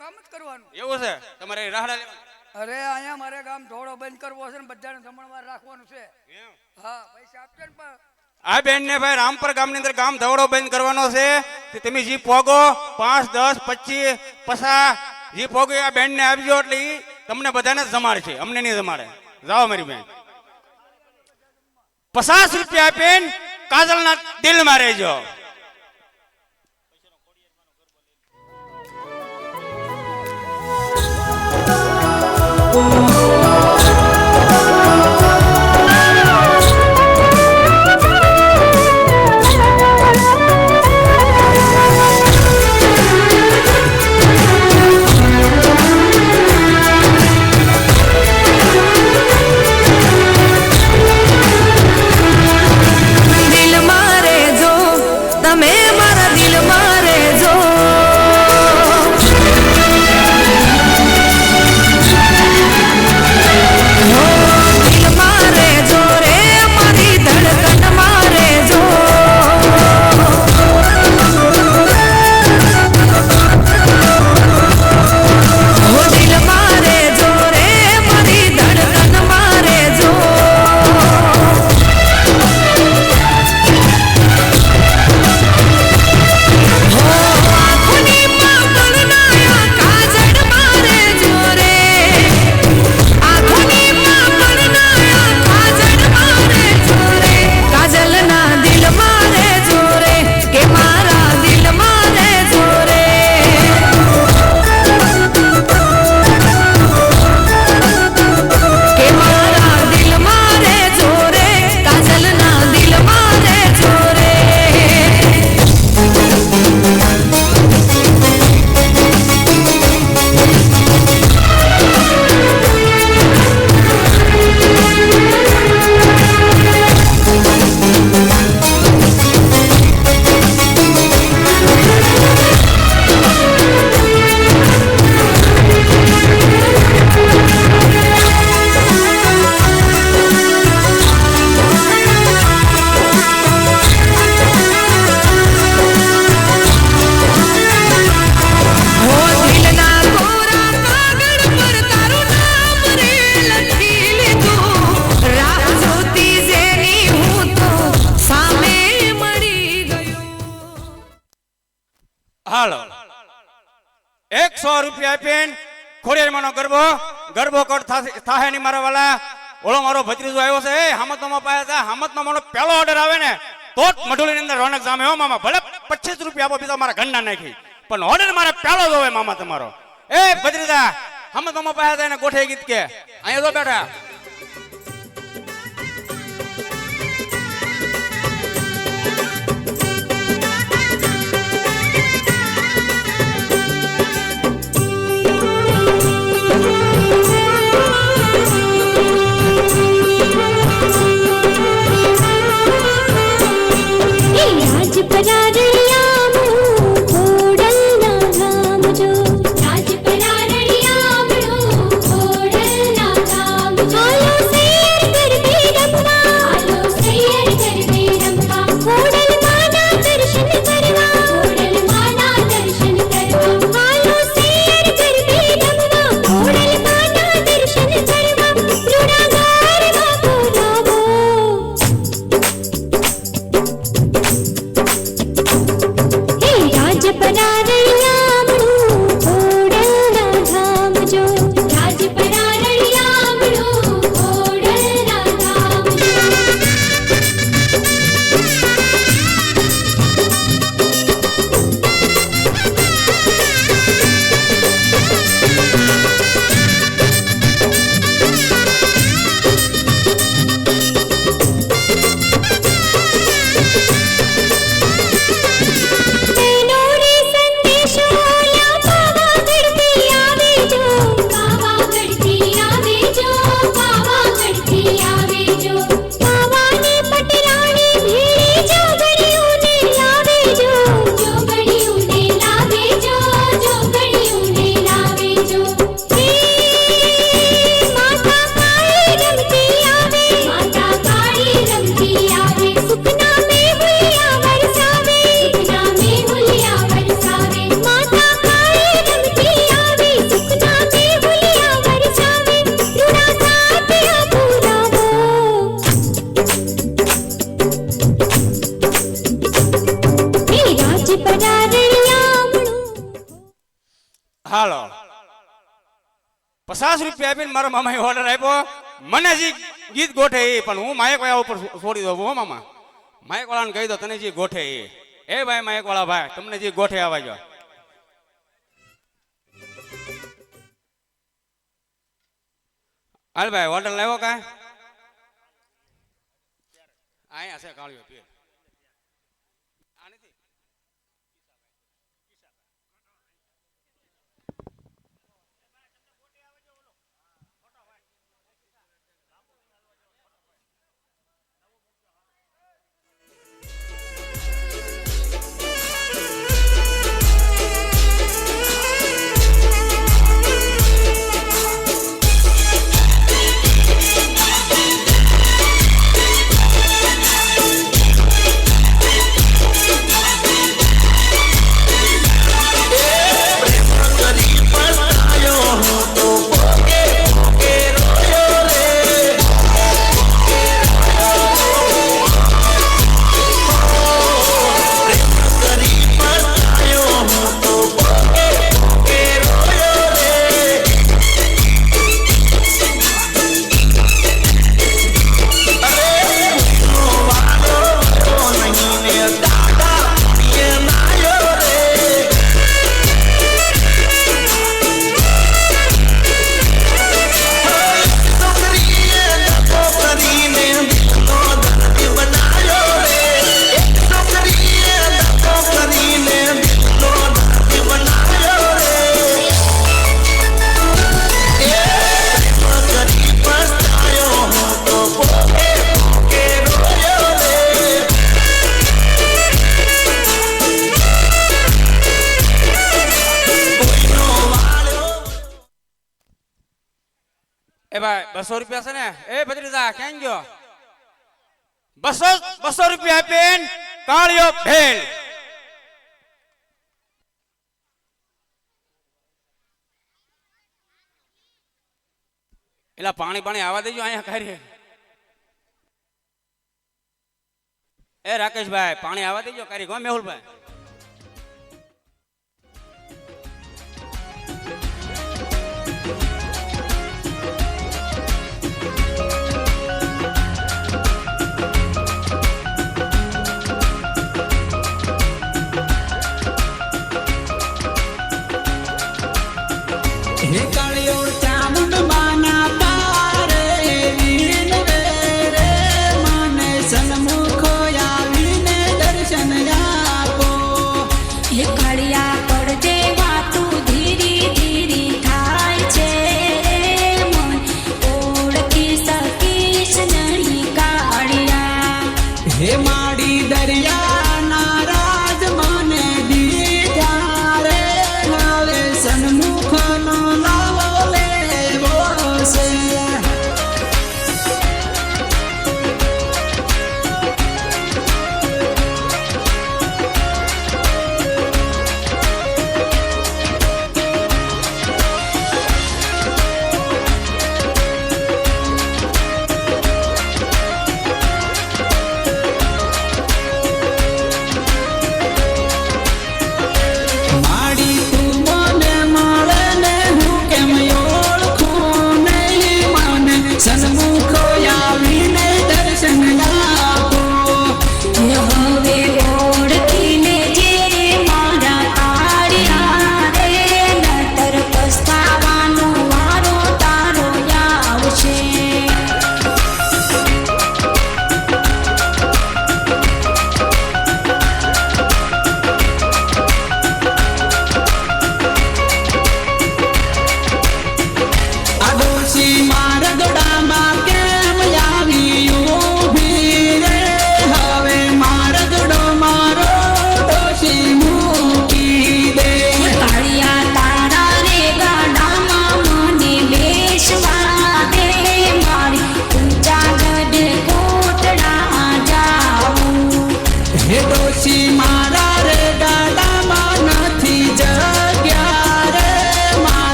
કામ જ કરવાનું. એવું છે? તમારે રાહડા લેવા અરે અહીંયા મારે ગામ ધોળો બંધ કરવો છે ને બધાને જમણવાર રાખવાનું છે. હા પૈસા આપજો ને પણ. આ બેન ને ભાઈ રામપર ગામની અંદર ગામ ધવડો બંધ કરવાનો છે. તમે જી પોગો પાંચ દસ પચીસ પસા જી પોગો આ બેન ને આપજો એટલે તમને બધાને જમાડ છે અમને નહીં જમાડે. જાઓ મારી બેન. પચાસ રૂપિયા આપીને કાજલના દિલમાં રહેજો. હાલો. એકસો રૂપિયા આપીને ખોડિયારમાંનો ગરબો ગરબો થાશે- થાહે નહીં મારા વાલા. ઓલો મારો ભત્રીજો આવ્યો છે. એ હામતમાં પાયા હતા. હામતમાં મારો પહેલો ઓર્ડર આવે ને તો જ મઢુલીની અંદર રોનક જામે. હો મામા, ભલે પચીસ રૂપિયા આપો, બીજા મારા ઘરના નાખી. પણ ઓર્ડર મારે પહેલો જ હોય મામા તમારો. એ ભત્રીજા હામતમાં પાયા છે એને ગોઠે ગીત કે. અહીંયા તો બેઠા આપીને મારા મામાએ ઓર્ડર આપ્યો. મને જે ગીત ગોઠે એ, પણ હું માયકવાળા ઉપર છોડી દઉં હો મામા. માયકવાળાને કહી દો, તને જે ગોઠે એ. એ ભાઈ માયકવાળા ભાઈ, તમને જે ગોઠે જો. હાલ ભાઈ ઓર્ડર લાવ્યો કાંઈ? અહીંયા છે કાળિયો પીર બસો રૂપિયા છે ને? એ ભત્રીજા, ક્યાં ગયો? બસો બસો રૂપિયા આપીને કાળિયો ભેલ એલા, પાણી પાણી આવા દેજો અહીંયા કરીએ એ રાકેશભાઈ, પાણી આવા દેજો કરી ગો મેહુલભાઈ.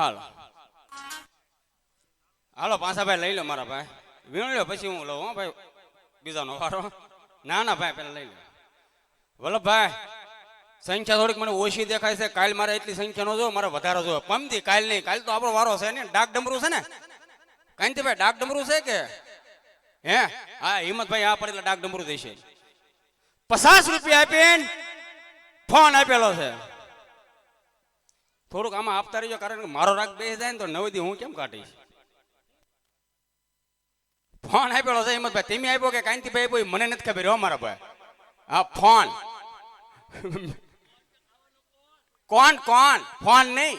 હાલો. હાલો, પાછા ભાઈ લઈ લો મારા ભાઈ. વીણ લો પછી હું લઉં ભાઈ. બીજાનો વારો. ના ના, ભાઈ, પેલા લઈ લો. વલ્લભભાઈ સંખ્યા થોડીક મને ઓછી દેખાય છે. કાલ મારે એટલી સંખ્યા નો જો, મારે વધારે જો. પમતી કાલ નહીં, કાલ તો આપણો વારો છે ને. ડાક ડમરું છે ને? કાંતિ ભાઈ, ડાક ડમરું છે કે? હે? હા હિંમતભાઈ આ પડે એટલે ડાક ડમરું દેશે પચાસ રૂપિયા આપીને ફોન આપેલો છે. થોડુંક આમાં આપતા રહીજો, કારણ કે મારો રાગ બેસી જાય ને તો નવદી હું કેમ કાઢીશ? ફોન આપેલો છે હિંમતભાઈ, તમે આપ્યો કે કાંતિભાઈ આપ્યો મને નથી ખબર હો મારા ભાઈ. હા, ફોન. કોણ કોણ? ફોન નહીં.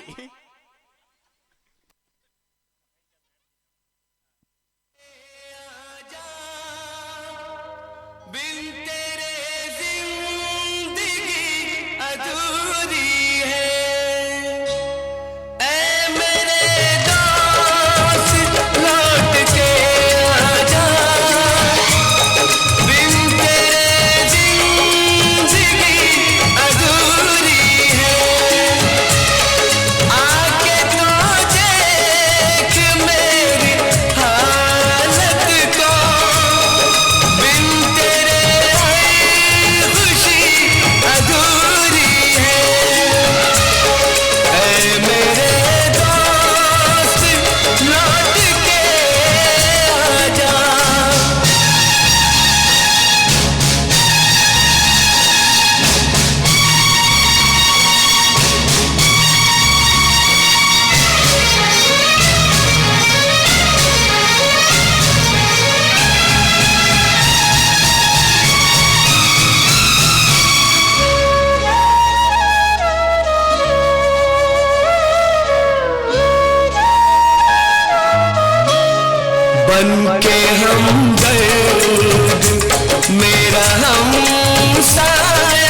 हम दर्द मेरा हम साया